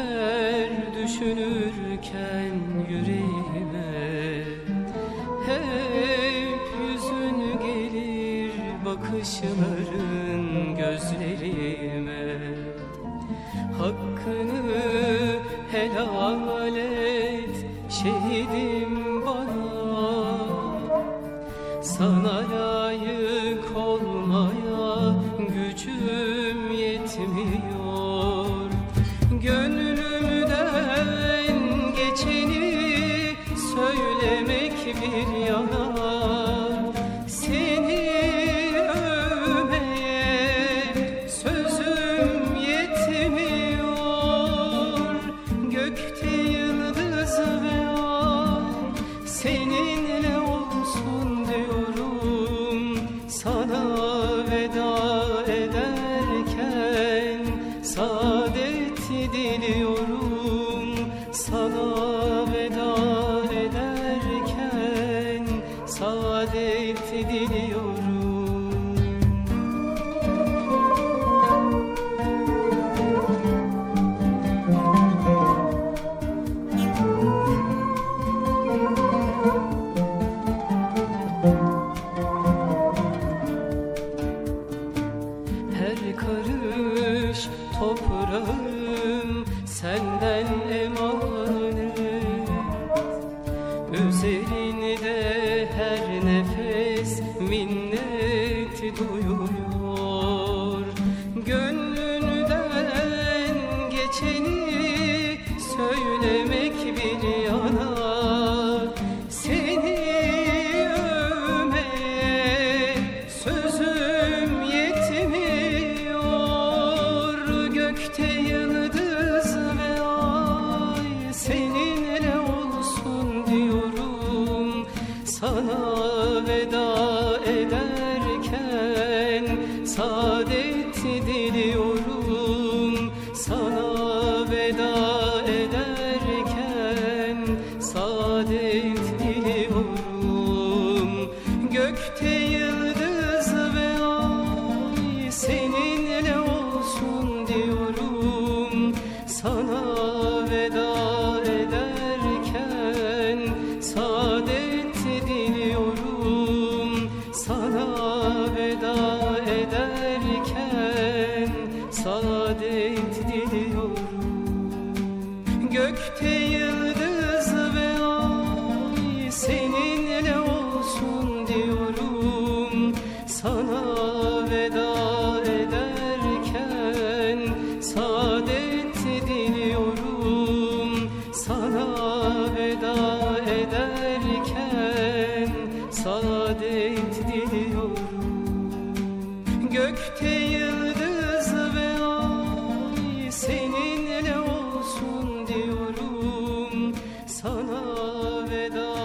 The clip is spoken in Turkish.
Her düşünürken yüreğime Hep yüzün gelir bakışların gözlerime. Hakkını helal et şehidim bana Sana layık bir yana diliyorum Her karış toprağım senden emanet. Üzerinde her nefes minnet duyuyor. Gönlünden geçeni söylemek bir yana. Seni övmeye sözüm yetmiyor. Gökte yıldız ve ay seninle olsun diyorum. Sana veda saadet diliyorum Sana veda ederken saadet diliyorum Gökte yıldız ve ay seninle olsun diyorum. Sana veda ederken saadet diliyorum Sana veda ederken saadet diliyorum. Gökte yıldız ve ay seninle olsun diyorum. Sana veda ederken saadet diliyorum. Sana veda ederken saadet Gökte yıldız ve ay seninle olsun diyorum. Sana veda